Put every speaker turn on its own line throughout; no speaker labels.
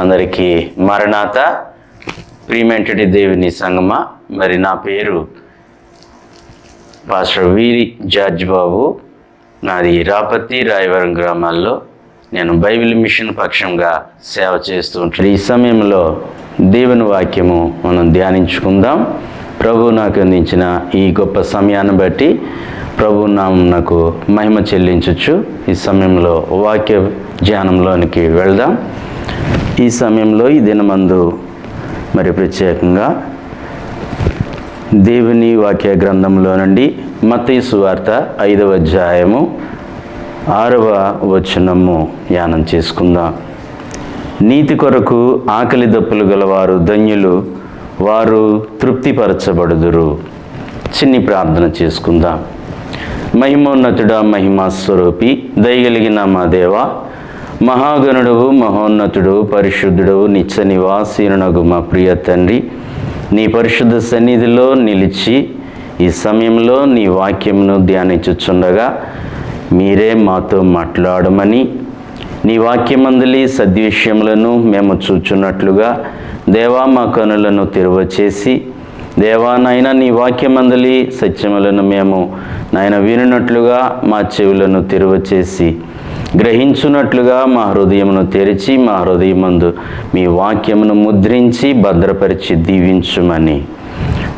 అందరికీ మరణాత ప్రియమెంటటి దేవుని సంగమ. మరి నా పేరు పాస్టర్ వీరి జార్జ్ బాబు. నాది రాపతి రాయవరం గ్రామాల్లో నేను బైబిల్ మిషన్ పక్షంగా సేవ చేస్తూ ఉంటాను. ఈ సమయంలో దేవుని వాక్యము మనం ధ్యానించుకుందాం. ప్రభు నాకు అందించిన ఈ గొప్ప సమయాన్ని బట్టి ప్రభు నాకు మహిమ చెల్లించవచ్చు ఈ సమయంలో వాక్య ధ్యానంలోనికి వెళ్దాం. ఈ సమయంలో ఈ దినమందు మరి ప్రత్యేకంగా దేవుని వాక్య గ్రంథంలో నుండి మతీసు వార్త ఐదవ అధ్యాయము ఆరవ వచనము ధ్యానం చేసుకుందాం. నీతి కొరకు ఆకలి దప్పులు గలవారు ధన్యులు వారు తృప్తిపరచబడుదురు. చిన్ని ప్రార్థన చేసుకుందాం. మహిమోన్నతుడ మహిమా స్వరూపి దయగలిగిన మా దేవ మహాగణుడు మహోన్నతుడు పరిశుద్ధుడు నిత్య నివాసీనునగు మా ప్రియ తండ్రి. నీ పరిశుద్ధ సన్నిధిలో నిలిచి ఈ సమయంలో నీ వాక్యంను ధ్యానించుచుండగా మీరే మాతో మాట్లాడమని నీ వాక్యమందలి సద్విషయములను మేము చూచున్నట్లుగా దేవా మా కనులను తెరవచేసి దేవా నాయన నీ వాక్యమందలి సత్యములను మేము నాయన వినున్నట్లుగా మా చెవులను తెరవచేసి గ్రహించున్నట్లుగా మా హృదయమును తెరిచి మా హృదయమందు మీ వాక్యమును ముద్రించి భద్రపరిచి దీవించుమని.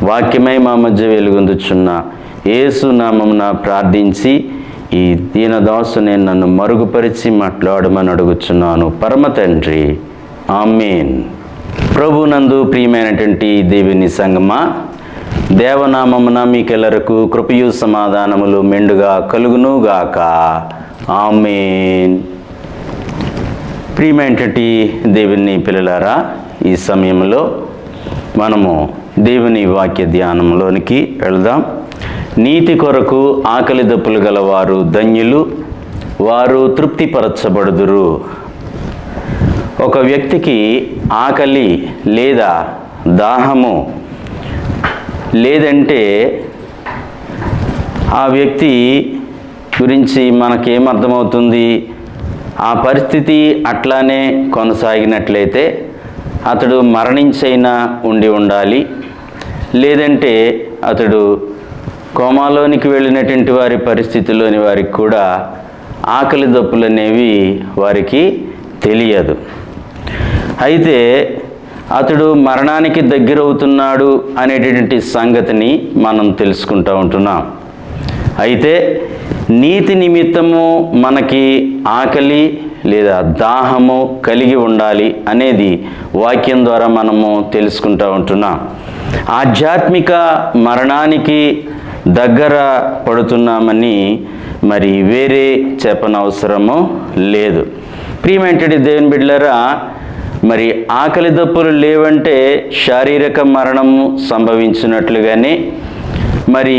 వాక్యమై మా మధ్య వెలుగొందుచున్న ఏసు నామమున ప్రార్థించి ఈ దీనదాసు నేను నన్ను మరుగుపరిచి మాట్లాడమని అడుగుచున్నాను. పరమ తండ్రి ఆమెన్. ప్రభునందు ప్రియమైనటువంటి దేవిని సంగమా దేవనామమున మీకెల్లరకు కృపయు సమాధానములు మెండుగా కలుగునుగాక. ఆమెన్. ప్రియమైనటువంటి దేవుని పిల్లలారా ఈ సమయంలో మనము దేవుని వాక్య ధ్యానంలోనికి వెళదాం. నీతి కొరకు ఆకలి దప్పులు గలవారు ధన్యులు వారు తృప్తిపరచబడుదురు. ఒక వ్యక్తికి ఆకలి లేదా దాహము లేదంటే ఆ వ్యక్తి గురించి మనకేమర్థమవుతుంది? ఆ పరిస్థితి అట్లానే కొనసాగినట్లయితే అతడు మరణించైనా ఉండి ఉండాలి. లేదంటే అతడు కోమాలోనికి వెళ్ళినటువంటి వారి పరిస్థితిలోని వారికి కూడా ఆకలి దప్పులు అనేవి వారికి తెలియదు. అయితే అతడు మరణానికి దగ్గరవుతున్నాడు అనేటటువంటి సంగతిని మనం తెలుసుకుంటూ ఉంటున్నాం. అయితే నీతి నిమిత్తము మనకి ఆకలి లేదా దాహము కలిగి ఉండాలి అనేది వాక్యం ద్వారా మనము తెలుసుకుంటూ ఉంటున్నాం. ఆధ్యాత్మిక మరణానికి దగ్గర పడుతున్నామని మరి వేరే చెప్పనవసరము లేదు. ప్రీమెంటెడ్ దేవుని బిడ్డలరా మరి ఆకలి దప్పులు లేవంటే శారీరక మరణము సంభవించినట్లుగానే మరి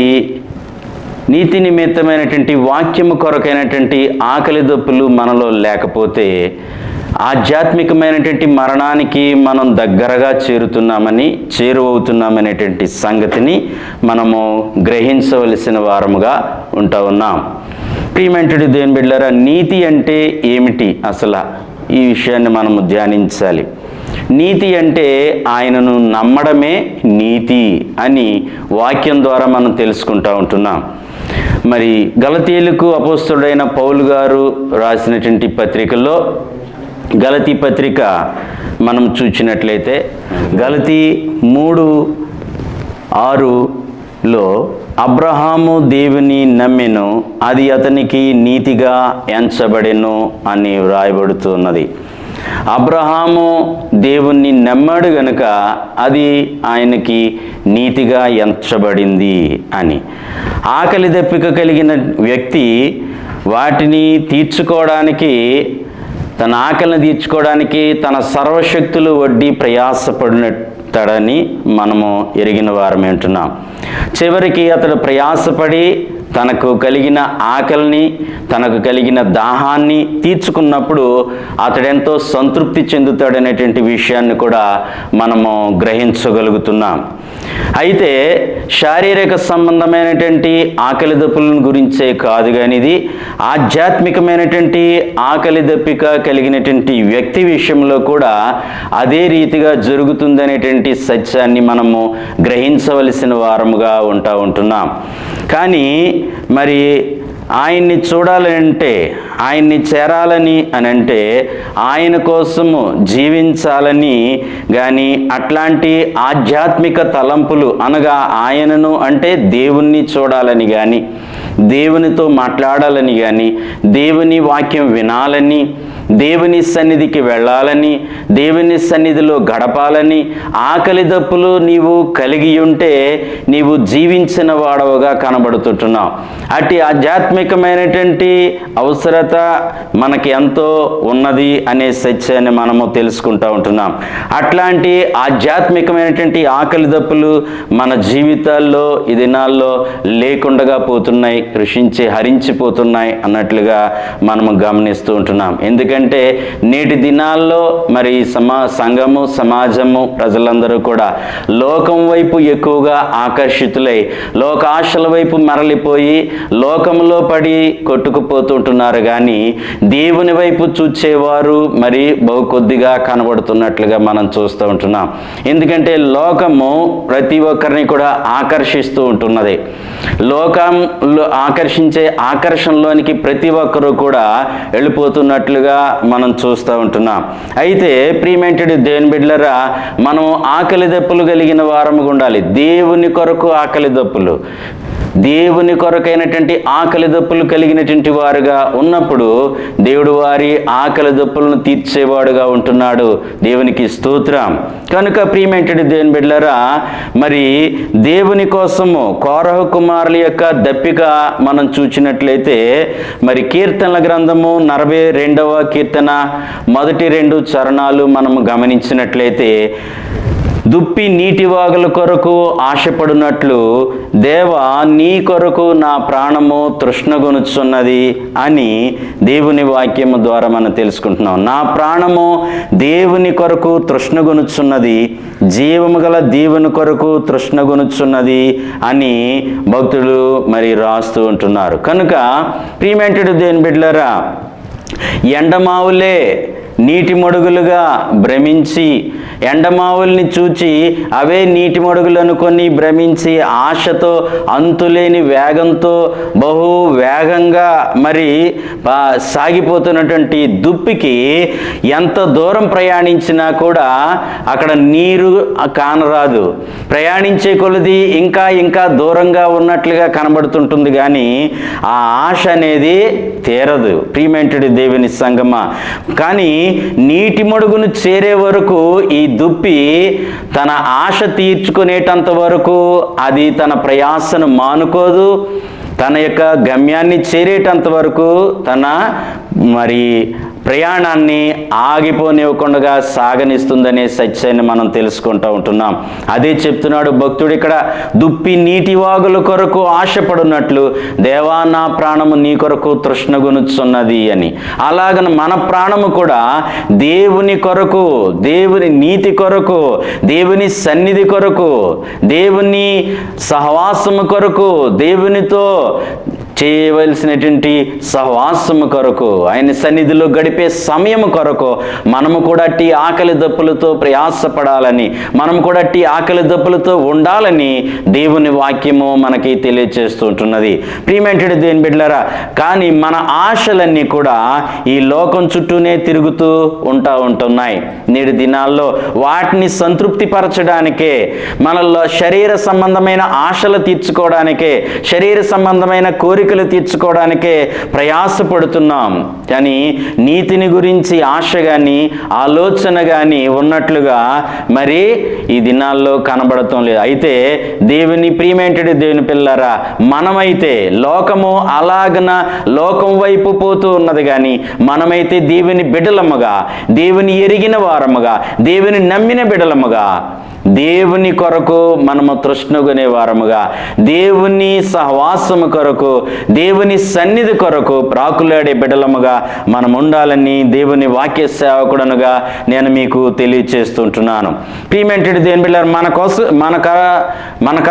నీతి నిమిత్తమైనటువంటి వాక్యము కొరకైనటువంటి ఆకలి దొప్పులు మనలో లేకపోతే ఆధ్యాత్మికమైనటువంటి మరణానికి మనం దగ్గరగా చేరుతున్నామని చేరువవుతున్నామనేటువంటి సంగతిని మనము గ్రహించవలసిన వారముగా ఉంటా ఉన్నాం. ప్రియమంటుడు దేని బిడ్డరా నీతి అంటే ఏమిటి అసలు? ఈ విషయాన్ని మనము ధ్యానించాలి. నీతి అంటే ఆయనను నమ్మడమే నీతి అని వాక్యం ద్వారా మనం తెలుసుకుంటూ ఉంటున్నాం. మరి గలతీయులకు అపోస్తుడైన పౌలు గారు రాసినటువంటి పత్రికల్లో గలతీ పత్రిక మనం చూసినట్లయితే గలతీ మూడు ఆరులో అబ్రహాము దేవుని నమ్మెను అది అతనికి నీతిగా ఎంచబడెను అని వ్రాయబడుతున్నది. అబ్రహాము దేవుణ్ణి నమ్మాడు గనుక అది ఆయనకి నీతిగా ఎంచబడింది అని. ఆకలి దప్పిక కలిగిన వ్యక్తి వాటిని తీర్చుకోవడానికి తన ఆకలిని తీర్చుకోవడానికి తన సర్వశక్తులు వడ్డీ ప్రయాసపడినట్టడని మనము ఎరిగిన వారం వింటున్నాం చివరికి అతడు ప్రయాసపడి తనకు కలిగిన ఆకలిని తనకు కలిగిన దాహాన్ని తీర్చుకున్నప్పుడు అతడెంతో సంతృప్తి చెందుతాడనేటువంటి విషయాన్ని కూడా మనము గ్రహించగలుగుతున్నాం. అయితే శారీరక సంబంధమైనటువంటి ఆకలి దప్పులను గురించే కాదు కానీ ఇది ఆధ్యాత్మికమైనటువంటి ఆకలి దప్పిక కలిగినటువంటి వ్యక్తి విషయంలో కూడా అదే రీతిగా జరుగుతుందనేటువంటి సత్యాన్ని మనము గ్రహించవలసిన వారముగా ఉంటా ఉంటున్నాం. కానీ మరి ఆయన్ని చూడాలంటే ఆయన్ని చేరాలని అని అంటే ఆయన కోసము జీవించాలని కానీ అట్లాంటి ఆధ్యాత్మిక తలంపులు అనగా ఆయనను అంటే దేవుణ్ణి చూడాలని కానీ దేవునితో మాట్లాడాలని కానీ దేవుని వాక్యం వినాలని దేవుని సన్నిధికి వెళ్ళాలని దేవుని సన్నిధిలో గడపాలని ఆకలి దప్పులు నీవు కలిగి ఉంటే నీవు జీవించిన వాడవుగా కనబడుతుంటున్నావు. అట్టి ఆధ్యాత్మికమైనటువంటి అవసరత మనకి ఎంతో ఉన్నది అనే సత్యాన్ని మనము తెలుసుకుంటూ ఉంటున్నాం. అట్లాంటి ఆధ్యాత్మికమైనటువంటి ఆకలి దప్పులు మన జీవితాల్లో ఈ దినాల్లో లేకుండగా పోతున్నాయి కృషించి హరించిపోతున్నాయి అన్నట్లుగా మనము గమనిస్తూ ఉంటున్నాం. ఎందుకంటే నేటి దినాల్లో మరి సమా సంఘము సమాజము ప్రజలందరూ కూడా లోకం వైపు ఎక్కువగా ఆకర్షితులై లోకాశల వైపు మరలిపోయి లోకంలో పడి కొట్టుకుపోతుంటున్నారు కానీ దేవుని వైపు చూచేవారు మరి బహు కొద్దిగా కనబడుతున్నట్లుగా మనం చూస్తూ ఉంటున్నాం. ఎందుకంటే లోకము ప్రతి ఒక్కరిని కూడా ఆకర్షిస్తూ ఉంటున్నది. లోకంలో ఆకర్షించే ఆకర్షణలోనికి ప్రతి ఒక్కరూ కూడా వెళ్ళిపోతున్నట్లుగా మనం చూస్తూ ఉంటున్నాం. అయితే ప్రీమెంటెడ్ దేని బిడ్డలరా మనం ఆకలి దప్పులు కలిగిన వారముగా ఉండాలి. దేవుని కొరకు ఆకలి దప్పులు దేవుని కొరకైనటువంటి ఆకలి దప్పులు కలిగినటువంటి వారుగా ఉన్నప్పుడు దేవుడు వారి ఆకలి దప్పులను తీర్చేవాడుగా ఉంటున్నాడు. దేవునికి స్తోత్రం. కనుక ప్రియమైనటువంటి దేవుని బిడ్డలరా మరి దేవుని కోసము కోరహ కుమారుల యొక్క దప్పిక మనం చూచినట్లయితే మరి కీర్తనల గ్రంథము నలభై రెండవ కీర్తన మొదటి రెండు చరణాలు మనము గమనించినట్లయితే దుప్పి నీటి వాగుల కొరకు ఆశపడినట్లు దేవా నీ కొరకు నా ప్రాణము తృష్ణగొనుచున్నది అని దేవుని వాక్యము ద్వారా మనం తెలుసుకుంటున్నాం. నా ప్రాణము దేవుని కొరకు తృష్ణగొనుచున్నది జీవము గల దేవుని కొరకు తృష్ణగొనుచున్నది అని భక్తులు మరి రాస్తూ ఉంటున్నారు. కనుక ప్రీమెంటెడ్ దేని బిడ్లరా ఎండమావులే నీటి మడుగులుగా భ్రమించి ఎండమావుల్ని చూచి అవే నీటి మడుగులు అనుకొని భ్రమించి ఆశతో అంతులేని వేగంతో బహు వేగంగా మరి సాగిపోతున్నటువంటి దుప్పికి ఎంత దూరం ప్రయాణించినా కూడా అక్కడ నీరు కానరాదు. ప్రయాణించే కొలది ఇంకా ఇంకా దూరంగా ఉన్నట్లుగా కనబడుతుంటుంది కానీ ఆ ఆశ అనేది తీరదు. ప్రీమెంటెడ్ దేవుని సంగమ. కానీ నీటి మడుగును చేరే వరకు ఈ దుప్పి తన ఆశ తీర్చుకునేటంత వరకు అది తన ప్రయాసను మానుకోదు. తన యొక్క గమ్యాన్ని చేరేటంత వరకు తన మరి ప్రయాణాన్ని ఆగిపోనివ్వకుండా సాగనిస్తుందనే సత్యాన్ని మనం తెలుసుకుంటూ ఉంటున్నాం. అదే చెప్తున్నాడు భక్తుడు ఇక్కడ దుప్పి నీటి వాగుల కొరకు ఆశపడున్నట్లు దేవా నా ప్రాణము నీ కొరకు తృష్ణగునుచున్నది అని. అలాగన మన ప్రాణము కూడా దేవుని కొరకు దేవుని నీతి కొరకు దేవుని సన్నిధి కొరకు దేవుని సహవాసము కొరకు దేవునితో చేయవలసినటువంటి సహవాసము కొరకు ఆయన సన్నిధిలో గడిపే సమయం కొరకు మనము కూడా టీ ఆకలి దప్పులతో ప్రయాసపడాలని మనం కూడా టీ ఆకలి దప్పులతో ఉండాలని దేవుని వాక్యము మనకి తెలియచేస్తుంటున్నది. ప్రియమెంటెడ్ దేని బిడ్డలరా కానీ మన ఆశలన్నీ కూడా ఈ లోకం చుట్టూనే తిరుగుతూ ఉంటా ఉంటున్నాయి. నేటి దినాల్లో వాటిని సంతృప్తిపరచడానికే మనలో శరీర సంబంధమైన ఆశలు తీర్చుకోవడానికే శరీర సంబంధమైన కోరిక కోరికలు తీర్చుకోవడానికే ప్రయాసపడుతున్నాం. కానీ నీతిని గురించి ఆశ కానీ ఆలోచన కానీ ఉన్నట్లుగా మరి ఈ దినాల్లో కనబడటం లేదు. అయితే దేవుని ప్రియమేంటడి దేవుని పిల్లరా మనమైతే లోకము అలాగన లోకం వైపు పోతూ ఉన్నది కానీ మనమైతే దేవుని బిడలముగా దేవుని ఎరిగిన వారముగా దేవుని నమ్మిన బిడలముగా దేవుని కొరకు మనము తృష్ణగునే వారముగా దేవుని సహవాసము కొరకు దేవుని సన్నిధి కొరకు ప్రాకులాడే బిడలముగా మనం ఉండాలని దేవుని వాక్య సేవకుడనుగా నేను మీకు తెలియచేస్తుంటున్నాను. ప్రియమెంటెడ్ దేని బిడ్డారు మన కోసం మన క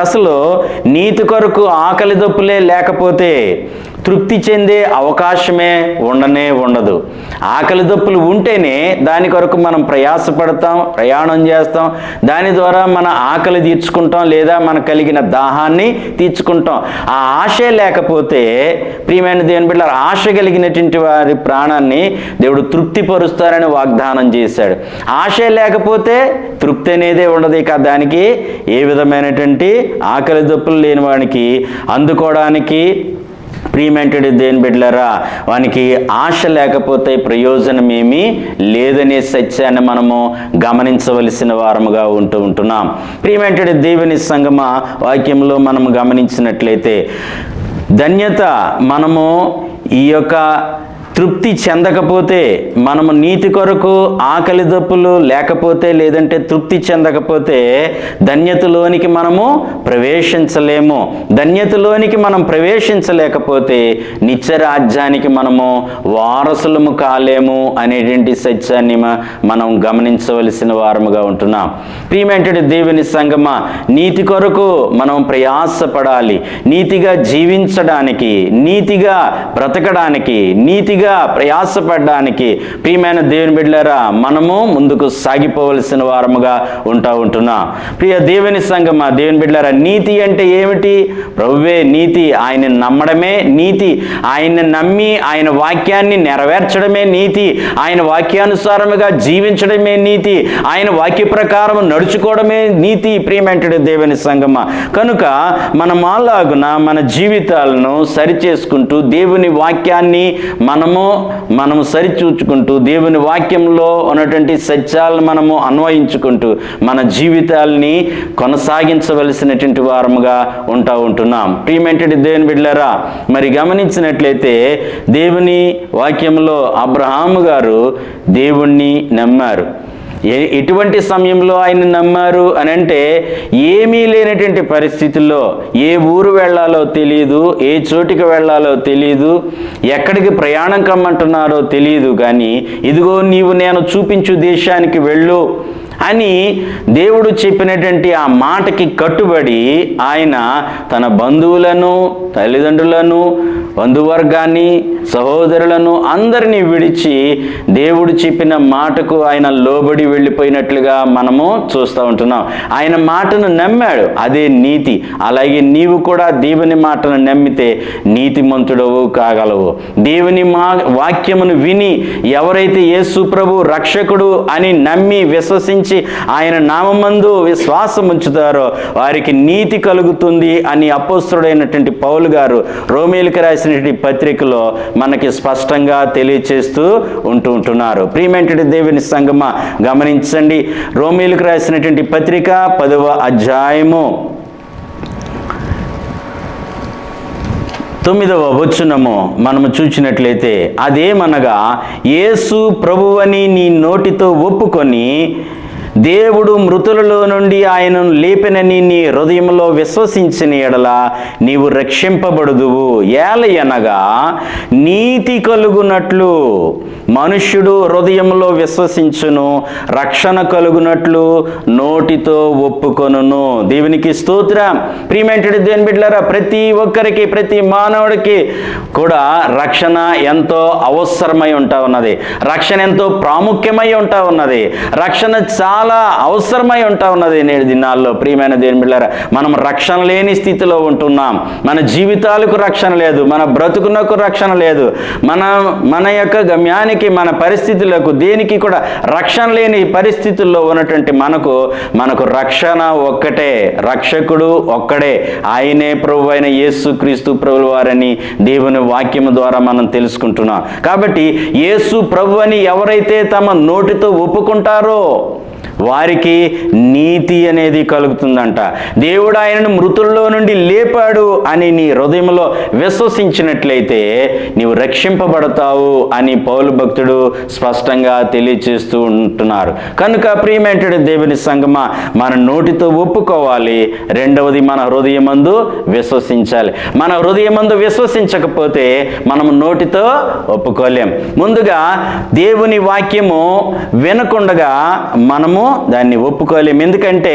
అసలు నీతి కొరకు ఆకలి దొప్పులే లేకపోతే తృప్తి చెందే అవకాశమే ఉండనే ఉండదు. ఆకలి దప్పులు ఉంటేనే దాని కొరకు మనం ప్రయాసపడతాం ప్రయాణం చేస్తాం. దాని ద్వారా మన ఆకలి తీర్చుకుంటాం లేదా మన కలిగిన దాహాన్ని తీర్చుకుంటాం. ఆ ఆశే లేకపోతే ప్రియమైన దేవుని బిడ్డ ఆశ కలిగినటువంటి వారి ప్రాణాన్ని దేవుడు తృప్తిపరుస్తారని వాగ్దానం చేశాడు. ఆశే లేకపోతే తృప్తి అనేదే ఉండదు ఇక దానికి ఏ విధమైనటువంటి ఆకలి దప్పులు లేని వానికి అందుకోవడానికి ప్రియమెంటెడ్ దేని బిడ్డలరా వానికి ఆశ లేకపోతే ప్రయోజనం ఏమీ లేదనే సత్యాన్ని మనము గమనించవలసిన వారముగా ఉంటూ ఉంటున్నాం. ప్రియమెంటెడ్ దేవుని సంగమ వాక్యంలో మనం గమనించినట్లయితే ధన్యత మనము ఈ యొక్క తృప్తి చెందకపోతే మనము నీతి కొరకు ఆకలి దప్పులు లేకపోతే లేదంటే తృప్తి చెందకపోతే ధన్యతలోనికి మనము ప్రవేశించలేము. ధన్యతలోనికి మనం ప్రవేశించలేకపోతే నిత్యరాజ్యానికి మనము వారసులము కాలేము అనేటువంటి సత్యాన్ని మనం గమనించవలసిన వారముగా ఉంటున్నాం. ప్రియమైనటువంటి దేవుని సంగమ నీతి కొరకు మనం ప్రయాసపడాలి. నీతిగా జీవించడానికి నీతిగా బ్రతకడానికి నీతిగా ప్రయాసపడడానికి ప్రియమైన దేవుని బిడ్డలారా మనము ముందుకు సాగిపోవలసిన వారముగా ఉంటా ఉంటున్నా. ప్రియ దేవుని సంగమ దేవుని బిడ్డలారా నీతి అంటే ఏమిటి? ప్రభువే నీతి ఆయన నమ్మడమే నీతి. ఆయన నమ్మి ఆయన వాక్యాన్ని నెరవేర్చడమే నీతి. ఆయన వాక్యానుసారముగా జీవించడమే నీతి. ఆయన వాక్య ప్రకారం నడుచుకోవడమే నీతి. ప్రియమెంటెడ్ దేవుని సంగమ కనుక మన మాలాగున మన జీవితాలను సరిచేసుకుంటూ దేవుని వాక్యాన్ని మనము మనము సరిచూచుకుంటూ దేవుని వాక్యంలో ఉన్నటువంటి సత్యాలను మనము అన్వయించుకుంటూ మన జీవితాల్ని కొనసాగించవలసినటువంటి వారముగా ఉంటా ఉంటున్నాం. ప్రియమెంటెడ్ దేవుని బిడ్డలారా మరి గమనించినట్లయితే దేవుని వాక్యంలో అబ్రహాము గారు దేవుణ్ణి నమ్మారు. ఎటువంటి సమయంలో ఆయన నమ్మారు అని అంటే ఏమీ లేనటువంటి పరిస్థితుల్లో ఏ ఊరు వెళ్ళాలో తెలియదు ఏ చోటికి వెళ్ళాలో తెలియదు ఎక్కడికి ప్రయాణం కమ్మంటున్నారో తెలియదు కానీ ఇదిగో నీవు నేను చూపించు దేశానికి వెళ్ళు. అని దేవుడు చెప్పినటువంటి ఆ మాటకి కట్టుబడి ఆయన తన బంధువులను తల్లిదండ్రులను బంధువర్గాన్ని సహోదరులను అందరినీ విడిచి దేవుడు చెప్పిన మాటకు ఆయన లోబడి వెళ్ళిపోయినట్లుగా మనము చూస్తూ ఉంటున్నాం. ఆయన మాటను నమ్మాడు అదే నీతి. అలాగే నీవు కూడా దేవుని మాటను నమ్మితే నీతిమంతుడవు కాగలవు. దేవుని మా వాక్యమును విని ఎవరైతే యేసు ప్రభు రక్షకుడు అని నమ్మి విశ్వసించి ఆయన నామందు విశ్వాసం ఉంచుతారో వారికి నీతి కలుగుతుంది అని అపోస్తుడైనటువంటి పౌలు గారు రోమేలికి రాసినటువంటి పత్రికలో మనకి స్పష్టంగా తెలియచేస్తూ ఉంటూ ఉంటున్నారు. ప్రియమెంటడి దేవుని సంగమ గమనించండి. రోమేలికి రాసినటువంటి పత్రిక పదవ అధ్యాయము. తొమ్మిదవ వచనము మనము చూచినట్లయితే అదేమనగా యేసు ప్రభువని నీ నోటితో ఒప్పుకొని దేవుడు మృతులలో నుండి ఆయనను లేపినని నీ హృదయంలో విశ్వసించిన ఎడల నీవు రక్షింపబడుదువు. ఏలయనగా నీతి కలుగునట్లు మనుష్యుడు హృదయంలో విశ్వసించును రక్షణ కలుగునట్లు నోటితో ఒప్పుకొనును. దేవునికి స్తోత్రం. ప్రీమెంటెడ్ దేని బిడ్డలారా ప్రతి ఒక్కరికి ప్రతి మానవుడికి కూడా రక్షణ ఎంతో అవసరమై ఉంటా ఉన్నది. రక్షణ ఎంతో ప్రాముఖ్యమై ఉంటా ఉన్నది. రక్షణ చాలా అవసరమై ఉంటా ఉన్నది నేడు దినాల్లో. ప్రియమైన దేని బిడ్డలారా మనం రక్షణ లేని స్థితిలో ఉంటున్నాం. మన జీవితాలకు రక్షణ లేదు మన బ్రతుకునకు రక్షణ లేదు. మన మన యొక్క గమ్యానికి మన పరిస్థితులకు దేనికి కూడా రక్షణ లేని పరిస్థితుల్లో ఉన్నటువంటి మనకు మనకు రక్షణ ఒక్కటే రక్షకుడు ఒక్కడే. ఆయనే ప్రభు అయిన యేసు క్రీస్తు ప్రభుల వారని దేవుని వాక్యము ద్వారా మనం తెలుసుకుంటున్నాం. కాబట్టి యేసు ప్రభు అని ఎవరైతే తమ నోటితో ఒప్పుకుంటారో వారికి నీతి అనేది కలుగుతుందంట. దేవుడు ఆయనను మృతుల్లో నుండి లేపాడు అని నీ హృదయంలో విశ్వసించినట్లయితే నీవు రక్షింపబడతావు అని పౌలు భక్తుడు స్పష్టంగా తెలియచేస్తూ ఉంటున్నారు. కనుక ప్రియమేంటడు దేవుని సంగమ మన నోటితో ఒప్పుకోవాలి. రెండవది మన హృదయమందు విశ్వసించాలి. మన హృదయమందు విశ్వసించకపోతే మనం నోటితో ఒప్పుకోలేం. ముందుగా దేవుని వాక్యము వినకుండగా మనము దాన్ని ఒప్పుకోలేము. ఎందుకంటే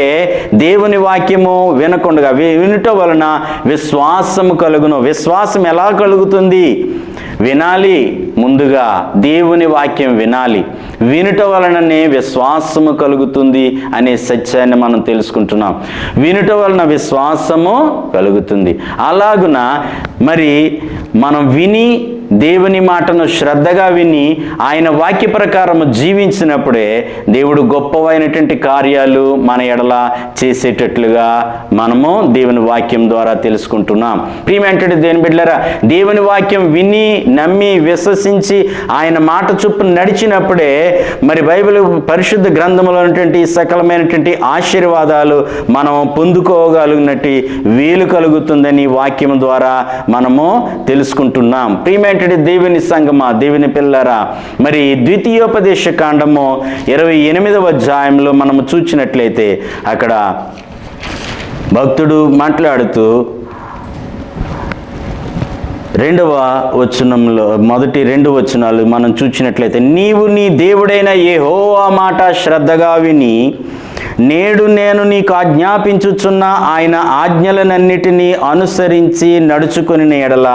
దేవుని వాక్యము వినకుండగా వినుట వలన విశ్వాసము కలుగును. విశ్వాసం ఎలా కలుగుతుంది? వినాలి ముందుగా దేవుని వాక్యం వినాలి. వినుట వలననే విశ్వాసము కలుగుతుంది అనే సత్యాన్ని మనం తెలుసుకుంటున్నాం. వినుట వలన విశ్వాసము కలుగుతుంది. అలాగున మరి మనం విని దేవుని మాటను శ్రద్ధగా విని ఆయన వాక్య ప్రకారం జీవించినప్పుడే దేవుడు గొప్పవైనటువంటి కార్యాలు మన ఎడల చేసేటట్లుగా మనము దేవుని వాక్యం ద్వారా తెలుసుకుంటున్నాం. ప్రియమేంటంటే దేని బిడ్డలరా దేవుని వాక్యం విని నమ్మి విశ్వసించి ఆయన మాట చొప్పున నడిచినప్పుడే మరి బైబిల్ పరిశుద్ధ గ్రంథంలో ఉన్నటువంటి సకలమైనటువంటి ఆశీర్వాదాలు మనం పొందుకోగలిగినట్టు వీలు కలుగుతుందని వాక్యం ద్వారా మనము తెలుసుకుంటున్నాం. ఉన్నటువంటి దేవుని సంగమా దేవుని పిల్లరా మరి ద్వితీయోపదేశ కాండము ఇరవై ఎనిమిదవ అధ్యాయంలో మనము చూచినట్లయితే అక్కడ భక్తుడు మాట్లాడుతూ రెండవ వచనంలో మొదటి రెండు వచనాలు మనం చూసినట్లయితే నీవు నీ దేవుడైన యెహోవా మాట శ్రద్ధగా విని నేడు నేను నీకు ఆజ్ఞాపించుచున్న ఆయన ఆజ్ఞలనన్నిటినీ అనుసరించి నడుచుకుని ఎడల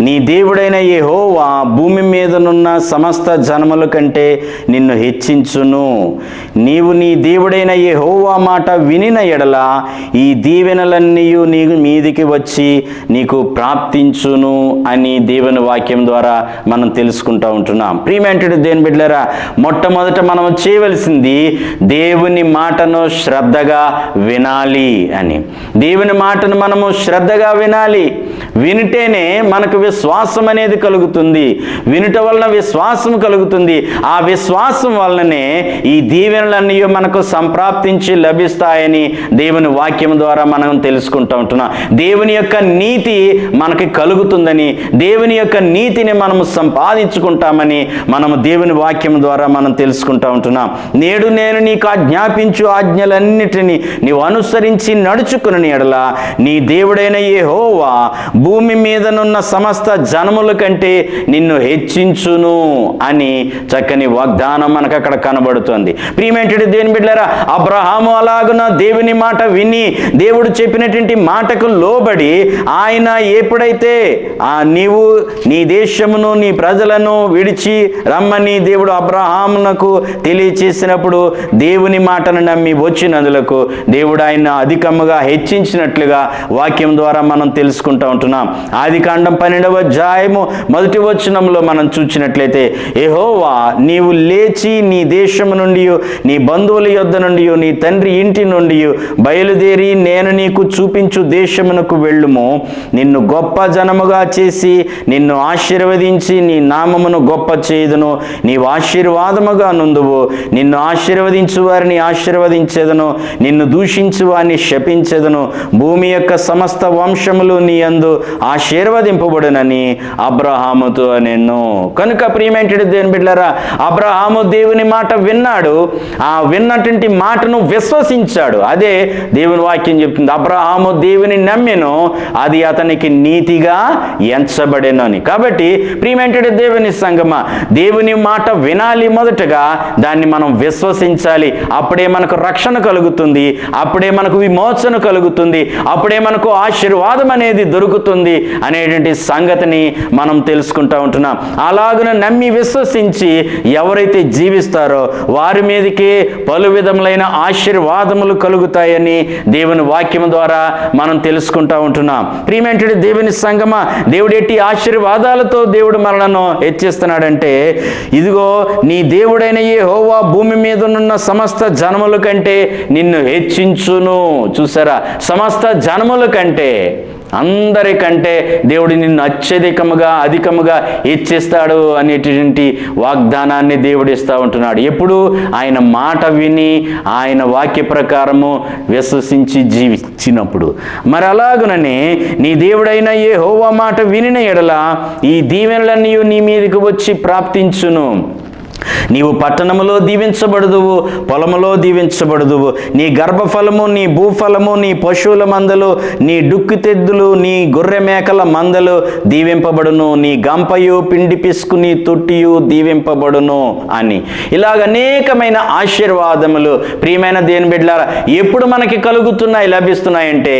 నీ దేవుడైన యెహోవా భూమి మీదనున్న సమస్త జనముల కంటే నిన్ను హెచ్చించును. నీవు నీ దేవుడైన యెహోవా మాట వినిన ఎడల ఈ దీవెనలన్నీ నీ మీదికి వచ్చి నీకు ప్రాప్తించును అని దేవుని వాక్యం ద్వారా మనం తెలుసుకుంటూ ఉంటున్నాం. ప్రియమేంటెడ్ దేని బిడ్డలరా మొట్టమొదట మనం చేయవలసింది దేవుని మాటను శ్రద్ధగా వినాలి అని. దేవుని మాటను మనము శ్రద్ధగా వినాలి. వినిటేనే మనకు విశ్వాసం అనేది కలుగుతుంది. వినుట వలన విశ్వాసం కలుగుతుంది. ఆ విశ్వాసం వలననే ఈ దీవెనలన్నీ మనకు సంప్రాప్తించి లభిస్తాయని దేవుని వాక్యం ద్వారా మనం తెలుసుకుంటూ ఉంటున్నాం. దేవుని యొక్క నీతి మనకి కలుగుతుందని దేవుని యొక్క నీతిని మనము సంపాదించుకుంటామని మనము దేవుని వాక్యం ద్వారా మనం తెలుసుకుంటూ ఉంటున్నాం. నేడు నేను నీకు ఆజ్ఞాపించు ఆజ్ఞలన్నిటినీ నీవు అనుసరించి నడుచుకుని ఎడల నీ దేవుడైన యెహోవా భూమి మీదనున్న సమస్త జనముల కంటే నిన్ను హెచ్చించును అని చక్కని వాగ్దానం మనకు అక్కడ కనబడుతుంది. ప్రియమేంటి దేని బిడ్డారా అబ్రహాము అలాగున దేవుని మాట విని దేవుడు చెప్పినటువంటి మాటకు లోబడి ఆయన ఎప్పుడైతే ఆ నీవు నీ దేశమును నీ ప్రజలను విడిచి రమ్మని దేవుడు అబ్రహామునకు తెలియచేసినప్పుడు దేవుని మాటను నమ్మి వచ్చినందులకు దేవుడు ఆయన అధికముగా హెచ్చించినట్లుగా వాక్యం ద్వారా మనం తెలుసుకుంటూ ఉంటున్నాం. ఆది కాండం పన్నెండవ అధ్యాయము మొదటి వచనంలో మనం చూసినట్లయితే ఎహోవా నీవు లేచి నీ దేశము నుండి నీ బంధువుల యొద్ద నుండి నీ తండ్రి ఇంటి నుండి బయలుదేరి నేను నీకు చూపించు దేశమునకు వెళ్ళుము. నిన్ను గొప్ప జనముగా చేసి నిన్ను ఆశీర్వదించి నీ నామమును గొప్ప చేయుదును. నీవు ఆశీర్వాదముగా నుందువు నిన్ను ఆశీర్వదించు వారిని ఆశీర్వదించేదను. నిన్ను దూషించు వారిని శపించేదను. భూమి యొక్క సమస్త వంశములు నీ యందు ఆశీర్వదింపబడునని అబ్రహాముతో నేను కనుక ప్రియమేంటి దేని బిడ్డారా అబ్రహాము దేవుని మాట విన్నాడు. ఆ విన్నటువంటి మాటను విశ్వసించాడు. అదే దేవుని వాక్యం చెప్తుంది. అబ్రహాము దేవుని నమ్మెను అది అతనికి నీతిగా ఎంచబడెను అని కాబట్టి ప్రియమేంటి దేవుని సంగమ దేవుని మాట వినాలి మొదటగా దాన్ని మనం విశ్వసించాలి. అప్పుడే మనకు రక్షణ కలుగుతుంది. అప్పుడే మనకు విమోచన కలుగుతుంది. అప్పుడే మనకు ఆశీర్వాదం అనేది దొరుకుతుంది అనేటువంటి సంగ సంగతిని మనం తెలుసుకుంటూ ఉంటున్నాం. అలాగున నమ్మి విశ్వసించి ఎవరైతే జీవిస్తారో వారి మీదకి పలు విధములైన ఆశీర్వాదములు కలుగుతాయని దేవుని వాక్యం ద్వారా మనం తెలుసుకుంటూ ఉంటున్నాం. ప్రియమేంటి దేవుని సంగమ దేవుడు ఎట్టి ఆశీర్వాదాలతో దేవుడు మనలను హెచ్చిస్తున్నాడంటే ఇదిగో నీ దేవుడైన ఏ హోవా భూమి మీద ఉన్న సమస్త జనముల కంటే నిన్ను హెచ్చించును. చూసారా? సమస్త జనముల కంటే అందరికంటే దేవుడు నిన్ను అత్యధికముగా అధికముగా ఇచ్చిస్తాడు అనేటువంటి వాగ్దానాన్ని దేవుడు ఇస్తూ ఉంటున్నాడు. ఎప్పుడు ఆయన మాట విని ఆయన వాక్య ప్రకారము విశ్వసించి జీవించినప్పుడు. మరి అలాగుననే నీ దేవుడైన ఏ హోవా మాట వినిన ఎడల ఈ దీవెనలన్నీ నీ మీదకి వచ్చి ప్రాప్తించును. నీవు పట్టణములో దీవించబడదువు పొలములో దీవించబడదువు. నీ గర్భఫలము నీ భూఫలము నీ పశువుల మందలు నీ డుక్కితెద్దులు నీ గొర్రె మేకల మందలు దీవింపబడును. నీ గంపయు పిండి పిసుకు నీ తొట్టియు దీవింపబడును అని. ఇలాగ అనేకమైన ఆశీర్వాదములు. ప్రియమైన దేని బిడ్డలారా ఎప్పుడు మనకి కలుగుతున్నాయి లభిస్తున్నాయంటే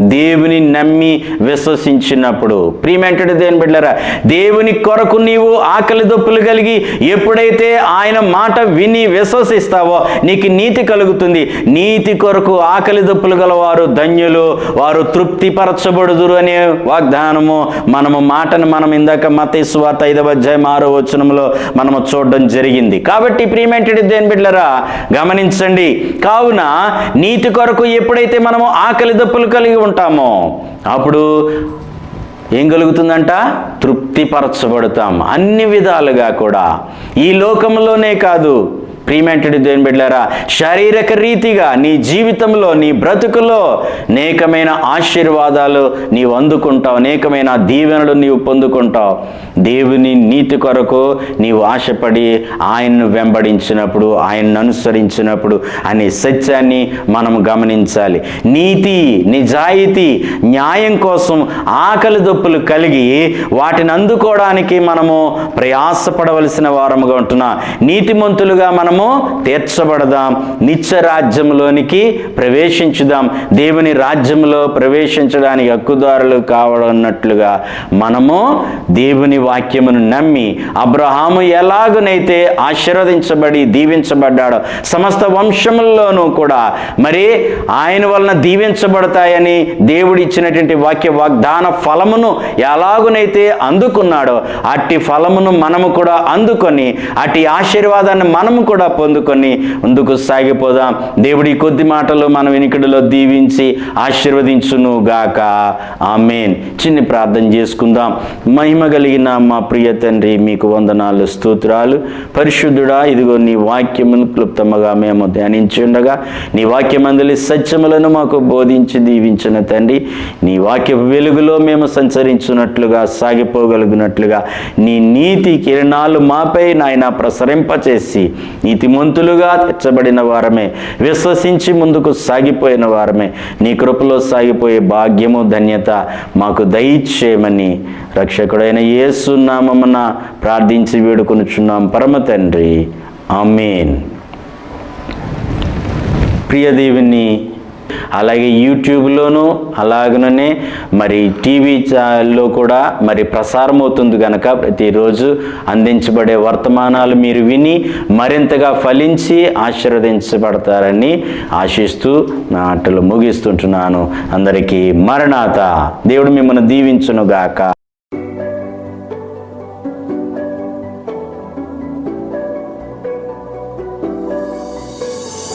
దేవుని నమ్మి విశ్వసించినప్పుడు. ప్రియమైనటువంటి దేని బిడ్డలారా దేవుని కొరకు నీవు ఆకలి దొప్పులు కలిగి ఎప్పుడు ఎప్పుడైతే ఆయన మాట విని విశ్వసిస్తావో నీకు నీతి కలుగుతుంది. నీతి కొరకు ఆకలి దప్పులు గలవారు ధన్యులు. వారు తృప్తిపరచబడుదురు అనే వాగ్దానము మనము మాటను మనం ఇందాక మత స్వార్త ఐదవ అధ్యాయం ఆరో వచనంలో మనము చూడడం జరిగింది. కాబట్టి ప్రియమైనటువంటి దేని బిడ్డలరా గమనించండి. కావున నీతి కొరకు ఎప్పుడైతే మనము ఆకలి దప్పులు కలిగి ఉంటామో అప్పుడు ఏం కలుగుతుందంట? తృప్తిపరచబడతాం. అన్ని విధాలుగా కూడా. ఈ లోకంలోనే కాదు. ప్రీమెంటెడ్ దేని బిడ్డారా శారీరక రీతిగా నీ జీవితంలో నీ బ్రతుకులో అనేకమైన ఆశీర్వాదాలు నీవు అందుకుంటావు అనేకమైన దీవెనలు నీవు పొందుకుంటావు. దేవుని నీతి కొరకు నీవు ఆశపడి ఆయన్ను వెంబడించినప్పుడు ఆయన్ను అనుసరించినప్పుడు అనే సత్యాన్ని మనం గమనించాలి. నీతి నిజాయితీ న్యాయం కోసం ఆకలి దొప్పులు కలిగి వాటిని అందుకోవడానికి మనము ప్రయాసపడవలసిన వారముగా ఉంటున్నా. నీతిమంతులుగా మనము తీర్చబడదాం. నిత్య రాజ్యంలోనికి ప్రవేశించుదాం. దేవుని రాజ్యంలో ప్రవేశించడానికి హక్కుదారులు కావడన్నట్లుగా మనము దేవుని వాక్యమును నమ్మి అబ్రహాము ఎలాగునైతే ఆశీర్వదించబడి దీవించబడ్డాడో సమస్త వంశముల్లోనూ కూడా మరి ఆయన వలన దీవించబడతాయని దేవుడు ఇచ్చినటువంటి వాక్య వాగ్దాన ఫలమును ఎలాగునైతే అందుకున్నాడో అట్టి ఫలమును మనము కూడా అందుకొని అట్టి ఆశీర్వాదాన్ని మనము కూడా పొందుకొని ముందుకు సాగిపోదాం. దేవుడి కొద్ది మాటలు మన వినికిడిలో దీవించి ఆశీర్వదించును గాక. ఆమెన్. చిన్ని ప్రార్థన చేసుకుందాం. మహిమ కలిగిన మా ప్రియ తండ్రి మీకు వందనాలు స్తోత్రాలు. పరిశుద్ధుడా ఇదిగో నీ వాక్యమును క్లుప్తముగా మేము ధ్యానించి ఉండగా నీ వాక్యమందలి సత్యములను మాకు బోధించి దీవించిన తండ్రి నీ వాక్య వెలుగులో మేము సంచరించున్నట్లుగా సాగిపోగలిగినట్లుగా నీ నీతి కిరణాలు మాపై నాయన ప్రసరింపచేసి నీతిమంతులుగా తెచ్చబడిన వారమే విశ్వసించి ముందుకు సాగిపోయిన వారమే. నీ కృపలో సాగిపోయే భాగ్యము ధన్యత మాకు దయచేయమని రక్షకుడైన యేసు ప్రార్థించి వేడుకొనుచున్నాం. పరమ తండ్రి. ఆమెన్. ప్రియదేవిని అలాగే యూట్యూబ్లోను అలాగనే మరి టీవీ ఛానల్లో కూడా మరి ప్రసారం అవుతుంది కనుక ప్రతిరోజు అందించబడే వర్తమానాలు మీరు విని మరింతగా ఫలించి ఆశీర్వదించబడతారని ఆశిస్తూ నా ఆటలు ముగిస్తుంటున్నాను. అందరికీ మరణాత. దేవుడు మిమ్మల్ని దీవించునుగాక.